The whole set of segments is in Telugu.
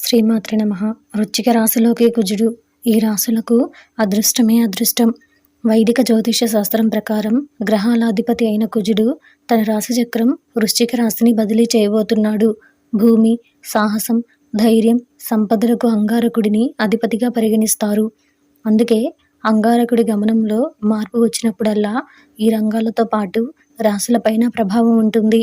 శ్రీమాత్రి నమ. వృచ్చిక రాశిలోకి కుజుడు ఈ రాశులకు అదృష్టమే అదృష్టం. వైదిక జ్యోతిష శాస్త్రం ప్రకారం గ్రహాలాధిపతి అయిన కుజుడు తన రాశిచక్రం వృశ్చిక రాశిని బదిలీ చేయబోతున్నాడు. భూమి సాహసం ధైర్యం సంపదలకు అంగారకుడిని అధిపతిగా పరిగణిస్తారు. అందుకే అంగారకుడి గమనంలో మార్పు వచ్చినప్పుడల్లా ఈ రంగాలతో పాటు రాశులపైన ప్రభావం ఉంటుంది.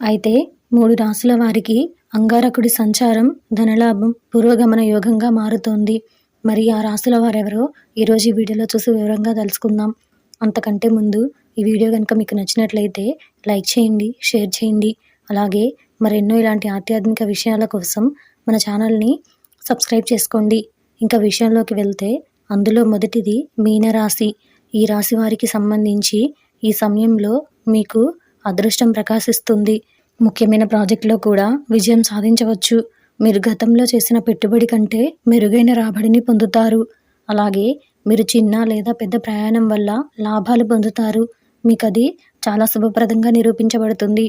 అయితే మూడు రాశుల వారికి అంగారకుడి సంచారం ధనలాభం పూర్వగమన యోగంగా మారుతోంది. మరి ఆ రాశుల వారెవరో? ఈరోజు ఈ వీడియోలో చూసి వివరంగా తెలుసుకుందాం. అంతకంటే ముందు ఈ వీడియో కనుక మీకు నచ్చినట్లయితే లైక్ చేయండి షేర్ చేయండి. అలాగే మరెన్నో ఇలాంటి ఆధ్యాత్మిక విషయాల కోసం మన ఛానల్ని సబ్స్క్రైబ్ చేసుకోండి. ఇంకా విషయంలోకి వెళ్తే అందులో మొదటిది మీనరాశి ఈ రాశి వారికి సంబంధించి ఈ సమయంలో మీకు అదృష్టం ప్రకాశిస్తుంది. ముఖ్యమైన ప్రాజెక్టులో కూడా విజయం సాధించవచ్చు. మీరు గతంలో చేసిన పెట్టుబడి కంటే మెరుగైన రాబడిని పొందుతారు. అలాగే మీరు చిన్న లేదా పెద్ద ప్రయాణం వల్ల లాభాలు పొందుతారు. మీకు అది చాలా శుభప్రదంగా నిరూపించబడుతుంది.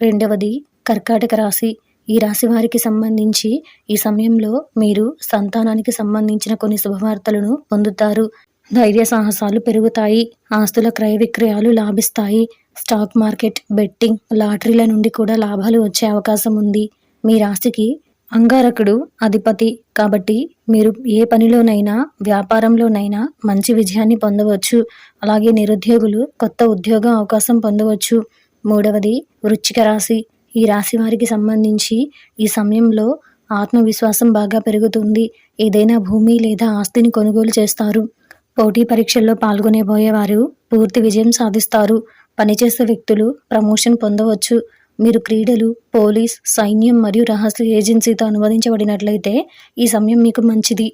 రెండవది కర్కాటక రాశి. ఈ రాశి వారికి సంబంధించి ఈ సమయంలో మీరు సంతానానికి సంబంధించిన కొన్ని శుభవార్తలను పొందుతారు. ధైర్య సాహసాలు పెరుగుతాయి. ఆస్తుల క్రయ విక్రయాలు లాభిస్తాయి. స్టాక్ మార్కెట్ బెట్టింగ్ లాటరీల నుండి కూడా లాభాలు వచ్చే అవకాశం ఉంది. మీ రాశికి అంగారకుడు అధిపతి. కాబట్టి మీరు ఏ పనిలోనైనా వ్యాపారంలోనైనా మంచి విజయాన్ని పొందవచ్చు. అలాగే నిరుద్యోగులు కొత్త ఉద్యోగ అవకాశం పొందవచ్చు. మూడవది వృచ్చిక రాశి. ఈ రాశి వారికి సంబంధించి ఈ సమయంలో ఆత్మవిశ్వాసం బాగా పెరుగుతుంది. ఏదైనా భూమి లేదా ఆస్తిని కొనుగోలు చేస్తారు. పోటీ పరీక్షల్లో పాల్గొనేబోయేవారు పూర్తి విజయం సాధిస్తారు. పనిచేసే వ్యక్తులు ప్రమోషన్ పొందవచ్చు. మీరు క్రీడలు పోలీస్ సైన్యం మరియు రహస్య ఏజెన్సీతో అనువదించబడినట్లయితే ఈ సమయం మీకు మంచిది.